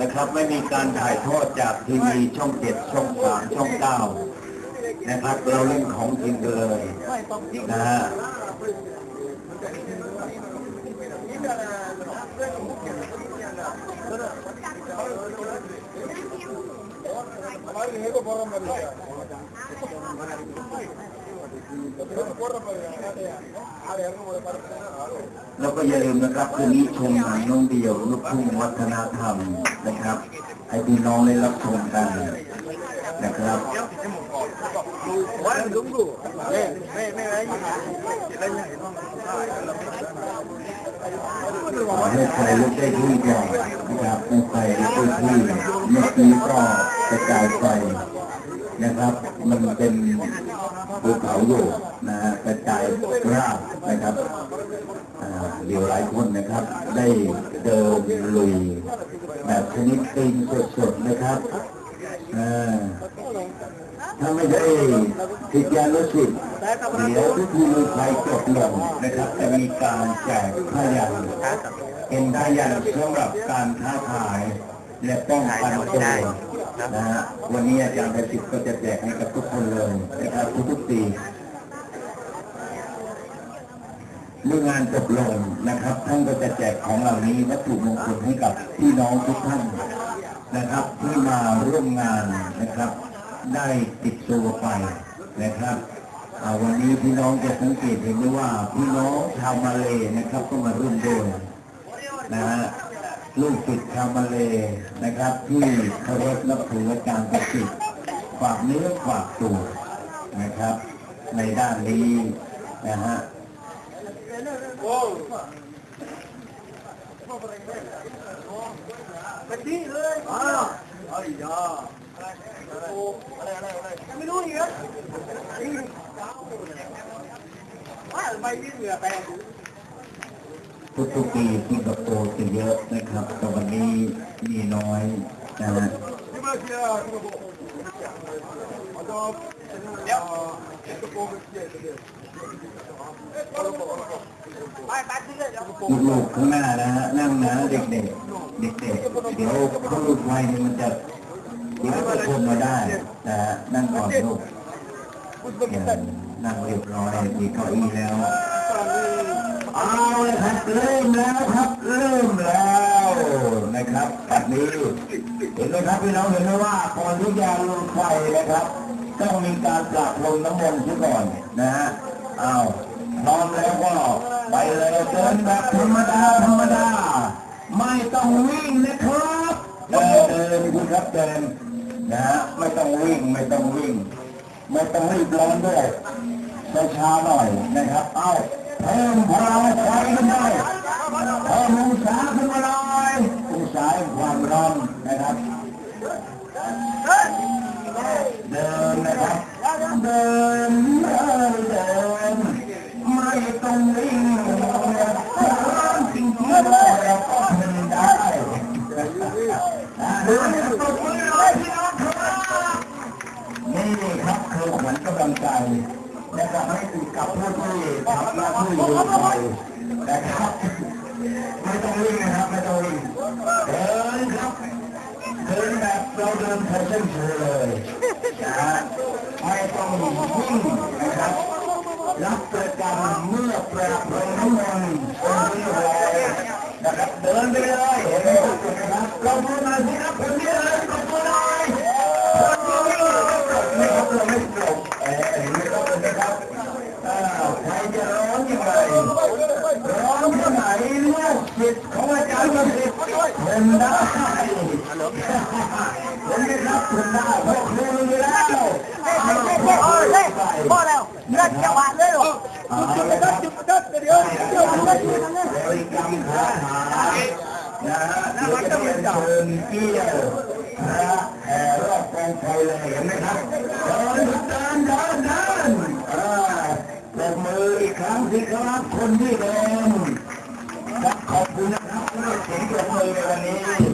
นะครับ ไม่มีการถ่ายทอดจากทีวีช่องเจ็ดช่องสามช่องเก้านะครับ เราเล่นของจริงเลยนะฮะ แล้วก็อย่าลืมนะครับคืนนี้ชมหนังน้องเดียวลูกทุ่งวัฒนธรรมนะครับ ให้พี่น้องได้รับชมกันนะครับขอให้ใครลุกได้ที่ก่อนนะครับให้ใครลุกได้ที่เมื่อกี้ก็กระจายไฟนะครับ มันเป็น ภูเขาอยู่นะฮะกระจายราบนะครับอ่าเดี๋ยวหลายคนนะครับ ได้เดินลุยแบบชนิดตีนสดๆนะครับอ่าถ้าไม่ได้ติดยาลดสิทธิ์เดี๋ยวทุกทีมือไฟจบลงนะครับ จะมีการแจกผ้ายันเป็นผ้ายันสำหรับการค้าขายและป้องกันตัว นะฮะวันนี้อาจารย์ประสิทธิ์ก็จะแจกให้กับทุกคนเลยนะครับทุกๆปีเมื่องานจบลงนะครับ ท่านก็จะแจกของเหล่านี้วัตถุมงคลให้กับพี่น้องทุกท่านนะครับ ที่มาร่วมงานนะครับ ได้ติดตัวไปนะครับวันนี้พี่น้องจะสังเกตเห็นได้ว่าพี่น้องชาวมาเลยนะครับ ก็มาร่วมด้วยนะฮะ ลูกศิษย์ชาวมาเลนะครับ ที่เคารพนับถืออาจารย์ประสิทธิ์ฝากเนื้อฝากตัวนะครับ ในด้านนี้นะฮะไม่รู้อีกเหรอว่าไม่วิ่งเหงื่อแตก ทุกๆปีสิงคโปร์จะเยอะนะครับแต่วันนี้มีน้อยนะฮะลูกๆข้างหน้านะฮะนั่งนะเด็กๆเด็กๆเดี๋ยวเขาลูกไฟนี่มันจะเดี๋ยวจะชนมาได้นะฮะนั่งก่อนลูกนั่งเรียบร้อยมีเก้าอี้แล้วเอา เลยครับเริ่มแล้วครับเริ่มแล้วนะครับแบบนี้เห็นไหมครับพี่น้องเห็นไหมว่าก่อนที่จะลงไฟนะครับ ต้องมีการปราบลมน้ำมนต์ซะก่อนนะฮะเอาพร้อมแล้วก็ไปเลยเดินแบบธรรมดาธรรมดา ไม่ต้องวิ่งนะครับเดินเดินคุณครับเดินนะฮะไม่ต้องวิ่งไม่ต้องวิ่ง ไม่ต้องรีบร้อนด้วยช้าๆหน่อยนะครับ เอ้า เพิ่มพลังไฟขึ้นหน่อยเพิ่มองศาขึ้นมาหน่อยองศาแห่งความร้อนนะครับเดินนะครับเดินเดินเดินไม่ต้องวิ่งร้อนจริงๆเราก็ทนได้เดินตบมือเลยพี่น้องครับนี่ครับคือขวัญกำลังใจ นะครับให้กับผู้ที่ทำหน้าที่ดูคอยนะครับไม่ต้องวิ่งนะครับไม่ต้องวิ่งเดินครับเดินแบบเราเดินแฟชั่นโชเลยนะฮะไม่ต้องวิ่งนะครับรับประกันเมื่อประพรมน้ำมนต์องค์นี้เลยนะครับเดินไปเลยเห็นไหม จังหวะเลยหรอเอาละครับจุดเด็ดเดี๋ยวเดี๋ยวเดี๋ยวเดี๋ยวบริกรรมคาถานะฮะเดี๋ยวจะเป็นเชิญเกี้ยวพระแห่รอบกองไฟเลยเห็นไหมครับเดินเดินเดินเดินอ่าปรบมืออีกครั้งสิครับคนที่เดินครับขอบคุณนะครับที่เสียงปรบมือในวันนี้